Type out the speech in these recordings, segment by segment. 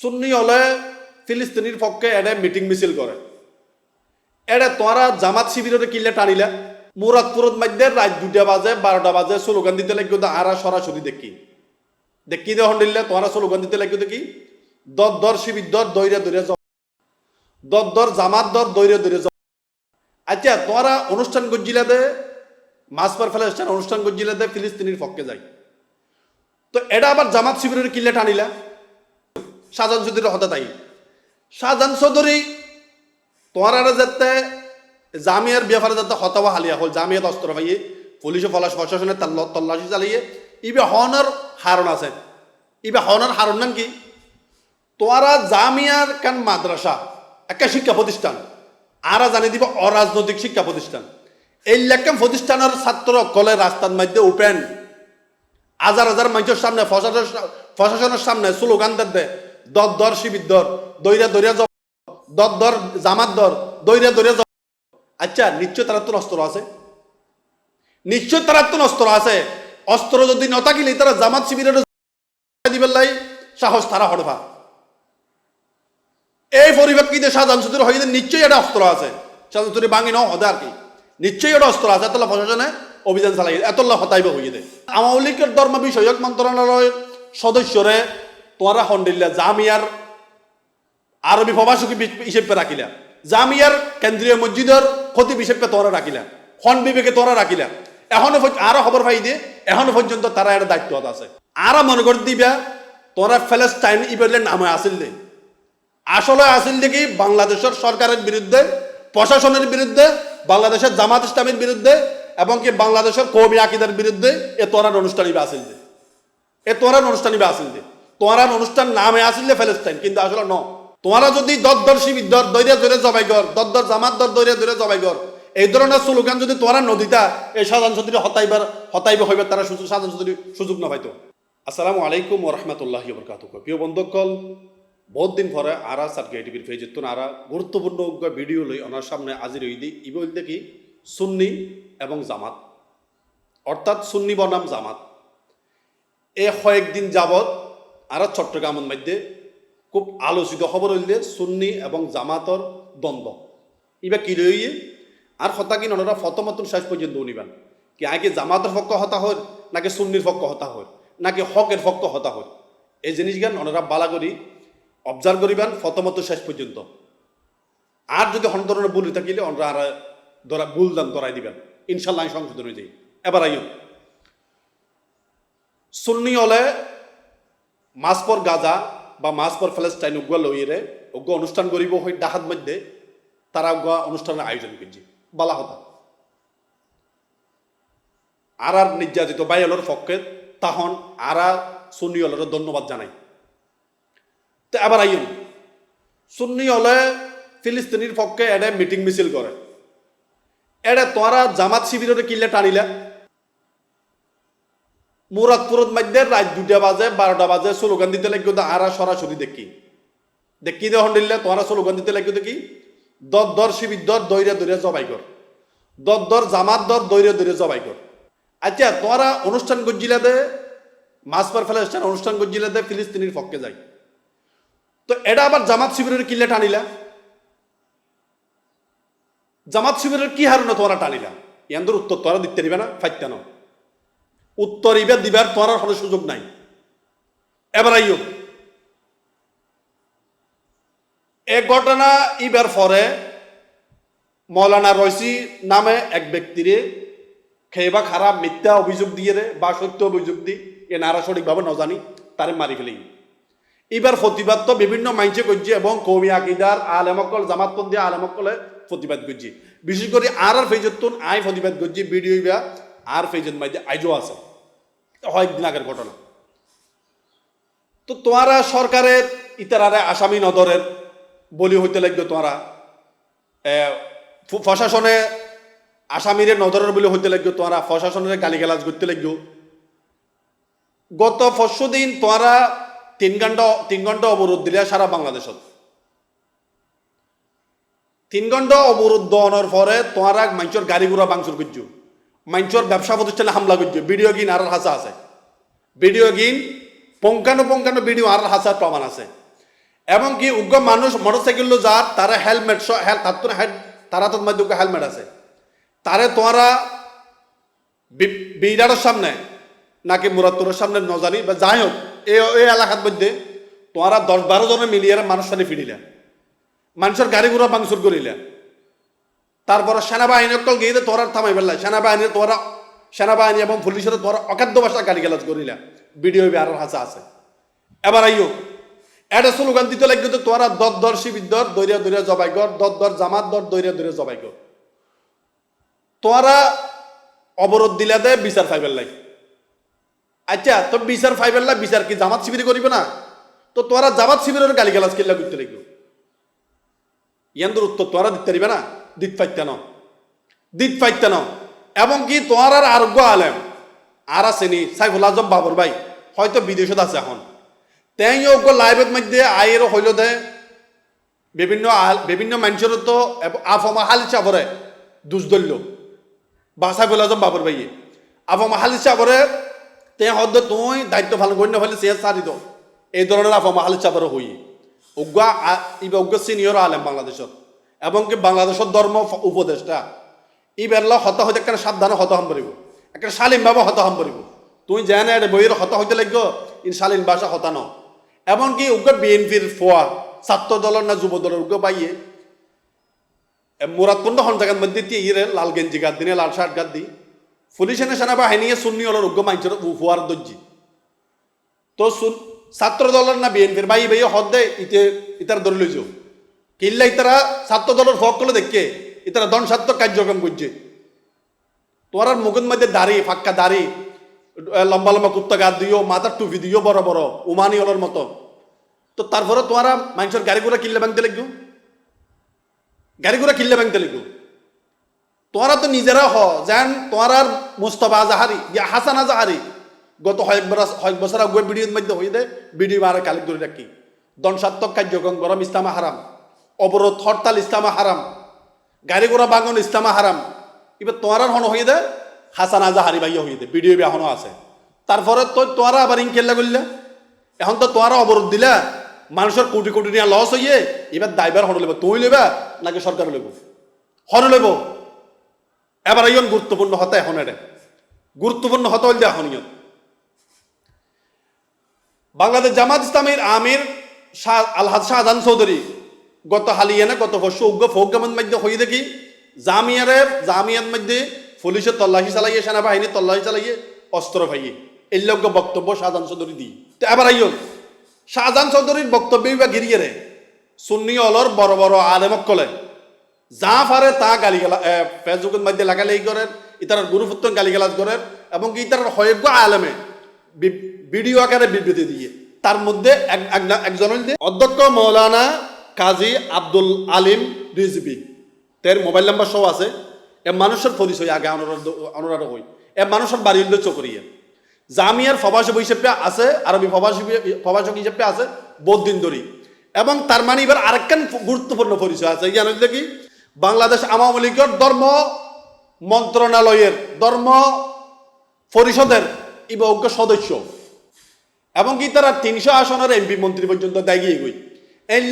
সুন্নি হলে ফিলিস্তিনির পক্ষে এটা মিটিং মিছিল করে। এটা তোরা জামাত শিবিরের কিল্লে টানিলা। মুরাদপুরত মধ্যে রাত দুটা বাজে, বারোটা বাজে, স্লোগান দিতে লাগবে তো আরা সরাসরি দেখি। দেখি দেখুন দিলে তোরা স্লোগান দিতে লাগবে দেখি দর দর শিবির দর, দৈরে দৈরে দর দর জামাত দর, দৈরে দৈরে আচ্ছা তোরা অনুষ্ঠান গজ্জিলা দে মাসপার ফেলাস্টান অনুষ্ঠান গজ্জিলা দে, ফিলিস্তিনির পক্ষে যাই। তো এটা আবার জামাত শিবিরের কিল্লে টানিলা। শাহজাহান চৌধুরীর হতা তাই। শাহজাহান চৌধুরী আর যাতে জামিয়ার ব্যাপারে যাতে হতাওয়া হালিয়া হল, জামিয়াত অস্ত্র পাইয়ে পুলিশে ফলাশ প্রশাসনে তল্লাশি চালিয়ে, ইবে হনর হারণ আছে। ইবে হনর হারণ নাম কি? তোয়ারা জামিয়ার কান মাদ্রাসা? একটা শিক্ষা প্রতিষ্ঠান। আরা জানি দিব অরাজনৈতিক শিক্ষা প্রতিষ্ঠান। এই লেখাম প্রতিষ্ঠানের ছাত্র কলে রাস্তার মধ্যে ওপেন হাজার হাজার মানুষের সামনে, প্রশাসনের সামনে স্লোগান দেয়। দর দর শিবির দর দৈরা দৈরা যাব দর দর জামাত দর দৈরা দৈরা যাব আচ্ছা নিশ্চয় তারা তো অস্ত্র আছে? নিশ্চয় তারা তো অস্ত্র আছে। অস্ত্র যদি ন থাকিলে তারা জামাত শিবিরের দিবেন লাই, সাহস তারা হড়ভা এই পরিপ্রেক্ষিতে শাহজাহান চৌধুরী হইতে নিশ্চয়ই একটা অস্ত্র আছে। শাহজাহান চৌধুরী ভাঙি ন হদে আর কি। নিশ্চয়ই একটা অস্ত্র আছে, এতলা প্রশাসনে অভিযান চালাই এতলা হতাইব হইয়ে দেয় আওয়ামী লীগের ধর্ম বিষয়ক মন্ত্রণালয়ের সদস্যরে তোমরা হন্ডিল্লা, জামিয়ার আরবি প্রভাষক হিসেবে রাখিলা। জামিয়ার কেন্দ্রীয় মসজিদের খতিব হিসেবে তোমরা রাখিলা। হন বিবেকে তোমরা রাখিলা। এখনও আরও খবর পাই দিয়ে এখনও পর্যন্ত তারা একটা দায়িত্ব আছে। আরও মনে করে দিবা তোমরা ফেলেস্টাইন ইবেলে নামে আসিল দে। আসলে আসিল দেখি বাংলাদেশের সরকারের বিরুদ্ধে, প্রশাসনের বিরুদ্ধে, বাংলাদেশের জামাত ইসলামের বিরুদ্ধে, এবং কি বাংলাদেশের কবি আকিদার বিরুদ্ধে এ তোরার অনুষ্ঠান ইবে আসিল দে। এ তোরার অনুষ্ঠান ইবে আসিল দে। তোরার অনুষ্ঠান নামে আসিল দে ফেলেস্টাইন কিন্তু আসলে ন। তোমরা যদি দর শিবির, দর দৈরে দৈরে জবাই কর দর দর জামাত, দর দৈরে দৈরে জবাই কর, এই ধরনের স্লোগান যদি তোরা নদীতা, এই সাধারণ চৌধুরী হতাইবার হতাইব হইবার তারা সুযোগ সাধারণ চৌধুরী সুযোগ না পাইতো। আসসালামু আলাইকুম রহমতুল্লাহ বরকাত প্রিয় বন্ধুকল বহুত দিন পরে আরা সার্কে টিভির ফেজ তো আরা গুরুত্বপূর্ণ ভিডিও লই ওনার সামনে আজির হই দিই ইবল দেখি সুন্নি এবং জামাত। অর্থাৎ সুন্নি বনাম জামাত। এ কয়েকদিন যাবৎ আরা চট্টগ্রামের মধ্যে খুব আলোচিত খবর হইলে সুন্নি এবং জামাতর দ্বন্দ্ব। ইবা কি রইয়ে আর হতা কি ননরা? ফতমতন শেষ পর্যন্ত উনিবান। কি আগে জামাতের পক্ষ হতা হয় নাকি সুন্নির পক্ষ হতা হয় নাকি হকের পক্ষ হতা হয় এই জিনিসগান ওনারা বালা করি অবজার্ভ করিবেন ফতমত শেষ পর্যন্ত। আর যদি হন ধরনের ভুল থাকিলে ওনারা আর ধরা ভুল দান ধরাই দিবেন। ইনশাল্লাহ আমি সংশোধন হয়ে যাই। এবার আইন সুন্নি হলে মাসপর গাজা বা মাসপর ফেলেস্টাইন উগুয়া লইরে উগ্র অনুষ্ঠান করিব হই ডাহাত মধ্যে তারা উগুয়া অনুষ্ঠানের আয়োজন করছে বালা হতা। আর আর নির্যাতিত বাইলের পক্ষে তাহন আরা সুন্নি হলের ধন্যবাদ জানাই। তো এবার আইন সুন্নি হলে ফিলিস্তিনির পক্ষে এটা মিটিং মিছিল করে এটা তোরা জামাত শিবিরের কিল্লে টানিলা? মুরাদপুরত মধ্যে রাত দুটা বাজে, বারোটা বাজে স্লোগান দিতে লাগবে তো আরা সরাসরি দেখি। দেখি দেখুন দিলে তোমরা স্লোগান দিতে লাগবে দেখি দর দর শিবির দর, দৈরে দৈরে জবাই কর। দর দর জামাত দর, দৈরে দৈরে জবাই কর। আচ্ছা তোমরা অনুষ্ঠান গজ্জিলা দে। মাসপার ফেলাস্টান অনুষ্ঠান গজ্জিলা দে, ফিলিস্তিনির পক্ষে যাই। তো এটা আবার জামাত শিবিরের কিল্লে টানিলা? জামাত শিবিরের কি হারণে তোমরা টানিলা? ইয়াদের উত্তর তোরা দিতে দিবে না ফাইতে না উত্তর ইবে দিবার তোরার কোনো সুযোগ নাই। এবার আইও। এ ঘটনা ইবার পরে মৌলানা রয়সি নামে এক ব্যক্তিরে খেয়ে বা খারাপ মিথ্যা অভিযোগ দিয়ে রে বা সত্য অভিযোগ দি এ নারা সঠিকভাবে নজানি, তারে মারি ফেলেই। এবার প্রতিবাদ তো বিভিন্ন মাইনসে করছে এবং কৌমি আকিদার আলেমকল জামাতপন্থী আলেমকলে প্রতিবাদ করছে বিশেষ করে আর আর আই প্রতিবাদ করছে ভিডিও বা আর ফেজত মাইজে আইজও আছে। কয়েকদিন আগের ঘটনা। তো তোমারা সরকারের, ইতারারে আসামি নদরের বলি হইতে লাগবে তোমারা প্রশাসনে আসামিরে নদরের বলি হইতে লাগবে তোমারা প্রশাসনের গালিগালাজ করতে লাগবে। গত পরশু দিন তোমরা তিন ঘণ্টা তিন ঘণ্টা অবরোধ দিলে সারা বাংলাদেশত। তিন ঘণ্টা অবরোধ দেওয়ানোর পরে তোমরা মানুষের গাড়ি ঘোড়া বাংচুর করছ। মানুষের ব্যবসা প্রতিষ্ঠানে হামলা করছ। ভিডিও গিন আর হাসা আছে। ভিডিও গিন পঙ্কানো পঙ্কানো ভিডিও আর হাসার প্রমাণ আছে। এবং কি উগ্র মানুষ মোটরসাইকেল যার, তারা হেলমেট তার তো হেড তারা তোর মধ্যে হেলমেট আছে। তারে তোমরা বিরাটের সামনে নাকি মুরাত্তরের সামনে নজানি বা যাই হোক এই এলাকার মধ্যে তোমরা দশ বারো জনে মিলিয়ে মানুষ সাথে ফিরিলেন মানুষের গাড়ি ঘোড়া ভাঙচুর করিলেন তারপর সেনাবাহিনী অকল গিয়ে তোরা থামাই ফেললা সেনাবাহিনী তোরা, সেনাবাহিনী এবং পুলিশের তোরা অখাদ্য ভাষা গালি গালাজ করিলা। ভিডিও আরও হাসা আছে। এবার আইও এটা স্লোগান দিতে লাগবে তো তোরা দর দর শিবির দরিয়া দরিয়া জবাই কর, দর দর জামাত দর দরিয়া দরিয়া জবাই কর। তোরা অবরোধ দিলে দে, বিচার ফাইবার লাই আচ্ছা তো বিচার ফাইবার লাই বিচার কি জামাত শিবির করিবে না? তো তোরা জামাত শিবিরের গালি গালাজ কিল্লা করতে লাগবে। ইয়ান্দের উত্তর তোরা দিতে পারিবে না? দিত পাইতে ন। দিত পাইতে ন। এবং কি তোমার আর আরোগ্য আলেম। আর আসেনি সাইফুল আজম বাবর ভাই। হয়তো বিদেশত আছে এখন। যোগ্য লাইভের মধ্যে আয়ের হইল দে। বিভিন্ন বিভিন্ন মানুষের তো আফমা হাল চাবরে দুষদল্য। বা সাইফুল আজম বাবর ভাইয়ে। আফমা হাল চাবরে তে হদ্দ তুই দায়িত্ব পালন করি না সে সারি এই ধরনের আফমা হাল চাবরে হই উগ্র ইবা উগ্র সিনিয়র আলেম বাংলাদেশত। এবং কি বাংলাদেশের ধর্ম উপদেষ্টা। ই বেরলা হত হইতে একটা সাবধানে হত হম পারিব। একটা শালীনভাবে হত হম পারিব। তুই জানে এটা বইয়ের হত হইতে লাগব, ইন শালীন ভাষা হতা হতানো এমনকি উগ্র বিএনপির ফোয়া ছাত্র দলের না যুব দলের উগ্র পাইয়ে মুরাদকুণ্ড হন জায়গার মধ্যে দিয়ে ইরে লাল গেঞ্জি গাদ দিনে, লাল শার্ট গাদ দি। পুলিশের সেনাবাহিনী সুন্নি হলের উগ্র মাইঞ্চের ফুয়ার দর্জি। তো ছাত্র দলের না বিএনপির বাই ভাই হদ দে, ইতে ইতার ধরে লইছ কিল্লা ইতারা ছাত্র দলের ফক করলে দেখে, ইতারা দনসাত্মক কার্যক্রম করছে। তোমার মুখের মধ্যে দাড়ি ফাক্কা দাড়ি লম্বা লম্বা কুত্তা গাদ দিও, মাথার টুপি দিও, বড় বড়, উমানি হলার মতো। তো তারপরে তোমারা মানুষের গাড়িগুলো কিনলে ভাঙতে লাগবে। গাড়িগুলো কিনলে ভাঙতে লাগবে। তোমরা তো নিজেরা হ যেন তোমার মুস্তফা জাহারি, ইয়া হাসান জাহারি, গত কয়েক বছর কয়েক বছর আগে ভিডিওর মধ্যে হয়ে দেয় ভিডিও আর কালেক্ট করে রাখি। দনসাত্মক কার্যক্রম গরম ইসলামা হারাম অবরোধ, হরতাল ইসলামা হারাম, গাড়ি ঘোড়া বাঙন ইসলামা হারাম। এবার তোমার হন হয়ে দেয় হাসান আজাহারি ভাইয়া হয়ে দেয় ভিডিও এখনও আছে। তারপরে তো তোরা আবার ইন খেললা করলে এখন তো তোরা অবরোধ দিলা মানুষের কোটি কোটি নিয়ে লস হইয়ে এবার দায়বার হন লেব, তুই লেবা নাকি সরকার লেব? হন লেব। এবার ইয়ন গুরুত্বপূর্ণ হতে এখন এটা গুরুত্বপূর্ণ হতে হইলে এখন ইয়ন বাংলাদেশ জামাত ইসলামের আমির শাহ আলহাজ শাহজাহান চৌধুরী গত হালিয়ানা, গত বর্ষ উগ্র ফৌকামের মধ্যে হয়ে দেখি। জামিয়ারে জামিয়ার মধ্যে পুলিশের তল্লাশি চালাইয়ে, সেনাবাহিনী তল্লাশি চালাইয়ে অস্ত্র ভাইয়ে এই লোক বক্তব্য শাহজাহান চৌধুরী দি। তো এবার আইন শাহজাহান চৌধুরীর বক্তব্য বা গিরিয়ে রে সুন্নি অলর বড় বড় আলেমক কলে যা পারে তা গালি ফেসবুকের মধ্যে লাগালেই করেন ইতার গুরুপুত্র গালি গালাজ করেন এবং ইতার হয়জ্ঞ আলেমে ভিডিও আকারে বিবৃতি দিয়ে। তার মধ্যে এক- এক- একজন অধ্যক্ষ মৌলানা কাজী আব্দুল আলিম রিজবি তের মোবাইল নাম্বার সব আছে। এ মানুষের পরিচয় আগে অনুরাধ হই। এ মানুষের বাড়ি হইল চকরিয়া জামিয়ার ফবাসক হিসেবে আছে, আরবি ফবাসক ফবাসক হিসেবে আছে বহুদিন ধরে। এবং তার মানে এবার আরেকখান গুরুত্বপূর্ণ পরিচয় আছে। ইয়ান হইল কি? বাংলাদেশ আওয়ামী লীগের ধর্ম মন্ত্রণালয়ের ধর্ম পরিষদের ইবজ্ঞ সদস্য। এবং কি তারা তিনশো আসনের এমপি মন্ত্রী পর্যন্ত দাগিয়ে গই এই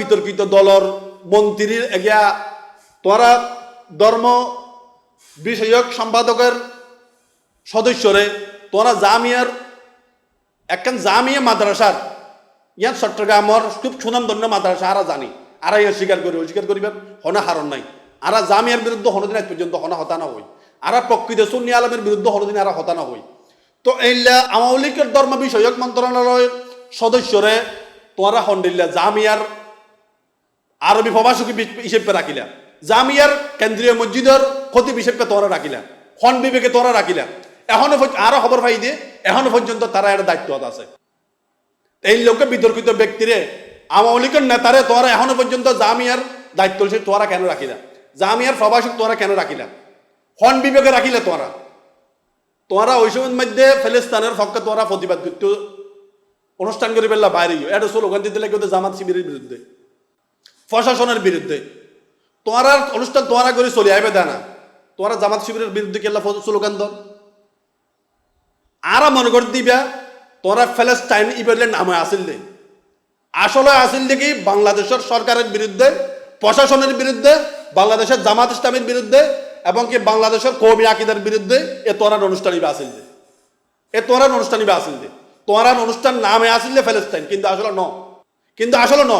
বিতর্কিত দলর মন্ত্রীর এগিয়া তোরা ধর্ম বিষয়ক সম্পাদকের সদস্যরে তোরা জামিয়ার, একখান জামিয়া মাদ্রাসার ইয়াত চট্টগ্রামর খুব সুনামধন্য মাদ্রাসা, আরা জানি। আরা ইয়ার স্বীকার করি, অস্বীকার করিবেন হনা হারণ নাই। আরা জামিয়ার বিরুদ্ধে হনদিন আজ পর্যন্ত হনা হতানা হই। আরা প্রকৃত সুন্নি আলমের বিরুদ্ধে হনদিন আরা হতানা হই। তো এইলা আওয়ামী লীগের ধর্ম বিষয়ক মন্ত্রণালয়ের সদস্যরে তোরা হন্ডিল্লা জামিয়ার আরবি প্রভাষক হিসেবে রাখিলা। জামিয়ার কেন্দ্রীয় মসজিদের খতিব হিসেবে তোরা রাখিলা। হন বিবেকে তোরা রাখিলা। এখনও আরও খবর পাই দিয়ে এখনও পর্যন্ত তারা একটা দায়িত্ব আছে। এই লোকে বিতর্কিত ব্যক্তিরে আওয়ামী লীগের নেতারে তোরা এখনও পর্যন্ত জামিয়ার দায়িত্ব সে তোরা কেন রাখিলা? জামিয়ার প্রভাষক তোরা কেন রাখিলা? হন বিবেকে রাখিলে তোরা তোরা ওই সময়ের মধ্যে ফেলিস্তানের পক্ষে তোরা প্রতিবাদ করতে অনুষ্ঠান করে ফেললা বাইরে এটা স্লোগান দিতে লাগে জামাত শিবিরের বিরুদ্ধে। প্রশাসনের বিরুদ্ধে। তোরা অনুষ্ঠান তোরা করে চলে আইবে দেয় না তোরা জামাত শিবিরের বিরুদ্ধে কেলা স্লোগান দল আরা মনে করে দিবা তোরা ফেলেস্টাইন ইবেলের নামে আসিল দে আসলে আসিল দেখি বাংলাদেশের সরকারের বিরুদ্ধে, প্রশাসনের বিরুদ্ধে, বাংলাদেশের জামাত ইসলামের বিরুদ্ধে, এবং কি বাংলাদেশের কৌমি আকিদের বিরুদ্ধে এ তোরার অনুষ্ঠান ইবে আসিল দে এ তোরার অনুষ্ঠান ইবে আসিল দে তোরার অনুষ্ঠান নামে আসিল ফেলেস্তাইন কিন্তু আসলে ন। কিন্তু আসলে ন।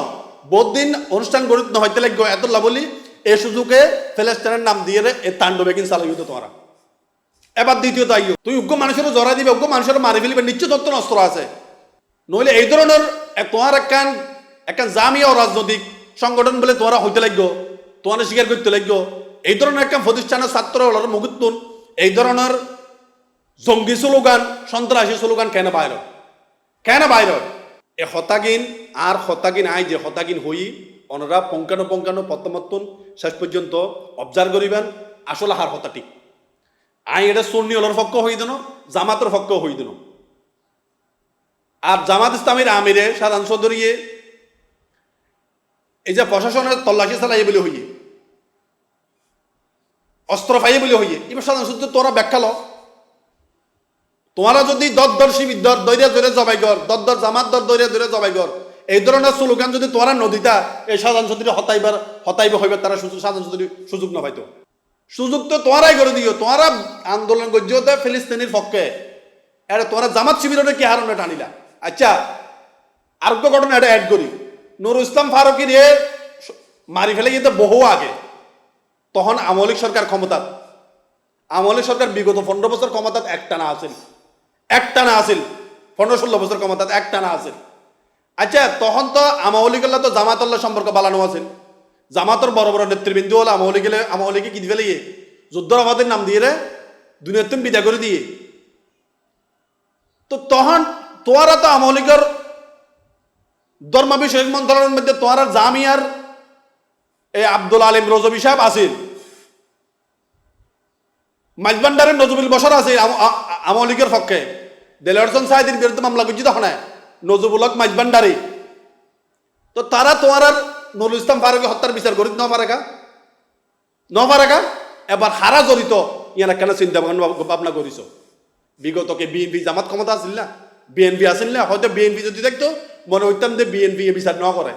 বহুদিন অনুষ্ঠান গড়িত ন হইতে লাগবে এত বলি এই সুযোগে ফেলেস্তাইনের নাম দিয়ে এ তাণ্ডবে কিন্তু চালাই হইতো তোরা এবার দ্বিতীয়ত আইও তুই উগ্র মানুষের জড়াই দিবে, উগ্র মানুষের মারি ফেলিবে নিশ্চয় তত্ত্ব অস্ত্র আছে। নইলে এই ধরনের তোমার একখান একখান জাতীয় রাজনৈতিক সংগঠন বলে তোমরা হইতে লাগবে তোমার স্বীকার করতে লাগবে এই ধরনের একটা প্রতিষ্ঠানের ছাত্র মুগুত্তুন এই ধরনের জঙ্গি স্লোগান, সন্ত্রাসী স্লোগান কেন বাইর? কেন বাইর? এ হতাগিন, আর হতাগিন আই যে হতাগিন হই ওনারা পঙ্কানো পঙ্কানো পত্তমত্তন শেষ পর্যন্ত অবজার্ভ করিবেন, আসলে হার হতা ঠিক আই এটা সন্নি হলার পক্ষ হই দিন জামাতের পক্ষ হই দিন। আর জামাত ইসলামের আমিরে সাধারণ চৌধুরীয়ে এই যে প্রশাসনের তল্লাশি চালাই বলে হইয়ে, অস্ত্র পাইয়ে বলে হইয়ে এবার সাধারণ চৌধুরী তোরা ব্যাখ্যা ল। তোমারা যদি দর দর শিবির দর দৈরে জবাই কর দর দর জামাত দর দৈরে দৈরে জবাই কর, এই ধরনের স্লোগান যদি তোরা নদীতা এই সাধারণ চৌধুরী হতাইবার, হতাইব হইবে তারা সুযোগ সাধারণ চৌধুরী সুযোগ না পাইতো। সুযোগ তো তোমরাই করে দিও, তোমরা আন্দোলন গজ্জতে ফিলিস্তিনির পক্ষে। এটা তোমরা জামাত শিবিরের কি হারণে টানিলা আচ্ছা আর ঘটনা এটা অ্যাড করি। নুর ইসলাম ফারুকির এ মারি ফেলে গিয়ে বহু আগে। তখন আমলিক সরকার ক্ষমতাত। আমলিক সরকার বিগত পনেরো বছর ক্ষমতাত একটানা আছিল একটানা আছিল। পনেরো ষোলো বছর ক্ষমতাত একটানা আছিল। আচ্ছা তখন তো আমলিকুল্লাহ তো জামাতুল্লাহ সম্পর্ক বালানো আছিল। জামাতর বড় বড় নেতৃবৃন্দ হল আমলি গেলে আমলিকে কি দিবে লাগে? যুদ্ধর আমাদের নাম দিয়ে রে দুনিয়ার তুমি বিদা করে দিয়ে। তো তখন তোয়ারা তো আমলিকর ধর্ম বিষয়ক মন্ত্রণালয়ের মধ্যে তোয়ারা জামিয়ার এই আব্দুল আলিম রজবি সাহেব আছিল। মাইজবান্ডারের নজরুল বসর আছে আমলিকের পক্ষে দেলারসন সাহেদের বিরুদ্ধে মামলা করছি তখন নজরুলক মাইজবান্ডারি তো তারা তোমার আর নুরুল ইসলাম ফারুক হত্যার বিচার করিত ন পারে কা ন পারেকা এবার হারা জড়িত ইয়ারা কেন চিন্তা ভাবনা করিস বিগতকে বিএনপি জামাত ক্ষমতা আছিল না? বিএনপি আছিল না? হয়তো বিএনপি যদি দেখতো, মনে হইতাম যে বিএনপি এ বিচার ন করে।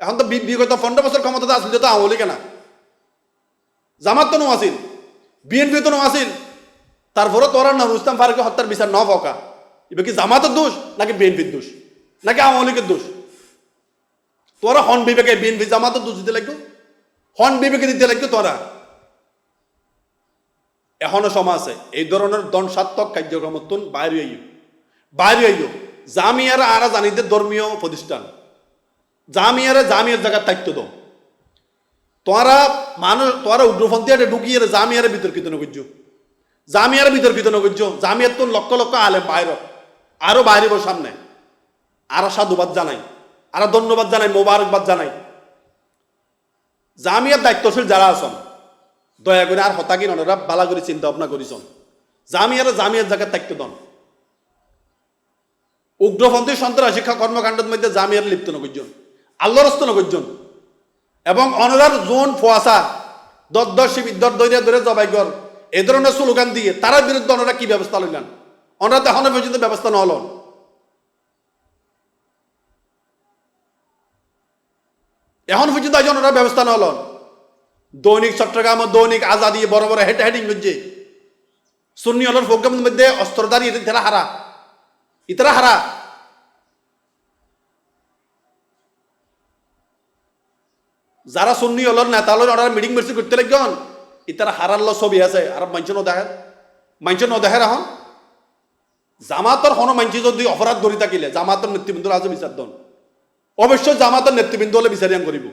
এখন তো বিগত পনেরো বছর ক্ষমতা আসছিল তো আমলি কেনা জামাত তো নো আছিল। বিএনপি তো নো আছিল। তারপরে তোরা না রুস্তাম ফারুকে হত্যার বিচার ন পকা এবার কি জামাতের দোষ নাকি বিএনপির দোষ? নাকি আওয়ামী লীগের দোষ? তোরা হন বিবেকে বিএনপি জামাতের দোষ দিতে লাগতো হন বিবেকে দিতে লাগতো তোরা এখনও আছে, এই ধরনের দনসাত্মক কার্যক্রমতন বাইরে আইও। বাইরে আইও। জামিয়ারা আরা জানিতে ধর্মীয় প্রতিষ্ঠান। জামিয়ারে জামিয়ার জায়গার দায়িত্ব দাও। তোরা মানুষ তোরা উগ্রপন্থী ঢুকিয়ে জামিয়ারে বিতর্কিত নগর্য জামিয়ারে বিতর্কিত নগর্য জামিয়ার তো লক্ষ লক্ষ আলেম বাইর। আরও বাইরেব সামনে। আরও সাধুবাদ জানাই। আরও ধন্যবাদ জানাই, মোবারকবাদ জানাই। জামিয়ার দায়িত্বশীল যারা আছেন, দয়া করে আর হতাকি নরা বালা করে চিন্তা ভাবনা করিছন। জামিয়ার জামিয়ার জায়গার দায়িত্ব দন। উগ্রপন্থী সন্ত্রাস শিক্ষা কর্মকাণ্ডের মধ্যে জামিয়ার লিপ্ত নগর্জন আল্লাহরস্ত নগর্জন এবং অনরার জোন ফোয়াশা বিদ্যর দৈরে দৈরে জবাইগর এ ধরনের স্লোগান দিয়ে তার বিরুদ্ধে ওনারা কি ব্যবস্থা লইলেন ওনারা তো এখনও পর্যন্ত ব্যবস্থা না। হলেন এখন পর্যন্ত আজ ওনারা ব্যবস্থা না। হলেন দৈনিক চট্টগ্রাম দৈনিক আজাদি বড় বড় হেড হেডিং করছে সুন্নি হলের প্রোগ্রামের মধ্যে অস্ত্রধারী এদের হারা। ইতারা হারা। যারা সুন্নি হলর নেতা হলর ওরা মিটিং মিটিং করতে লাগন ইতারা হারার ল ছবি আছে আর মাঞ্চ ন দেখে মাঞ্চ ন দেখে এখন। জামাতর হন মাঞ্চি যদি অপরাধ ধরি থাকিলে জামাতর নেতৃবৃন্দ আজ বিচার দন অবশ্যই জামাতর নেতৃবৃন্দ হলে বিচারিয়ান করিব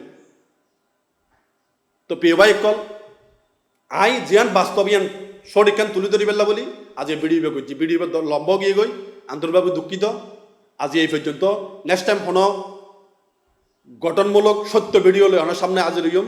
তো প্রিয় ভাই কল আই জিয়ান বাস্তবিয়ান সঠিকান তুলি ধরি পেলা বলি আজ এই ভিডিও করছি ভিডিও লম্ব গিয়ে গই আন্তরিকভাবে দুঃখিত। আজি এই পর্যন্ত নেক্সট টাইম কোনো গঠনমূলক সত্য ভিডিও লই সামনে হাজির হইম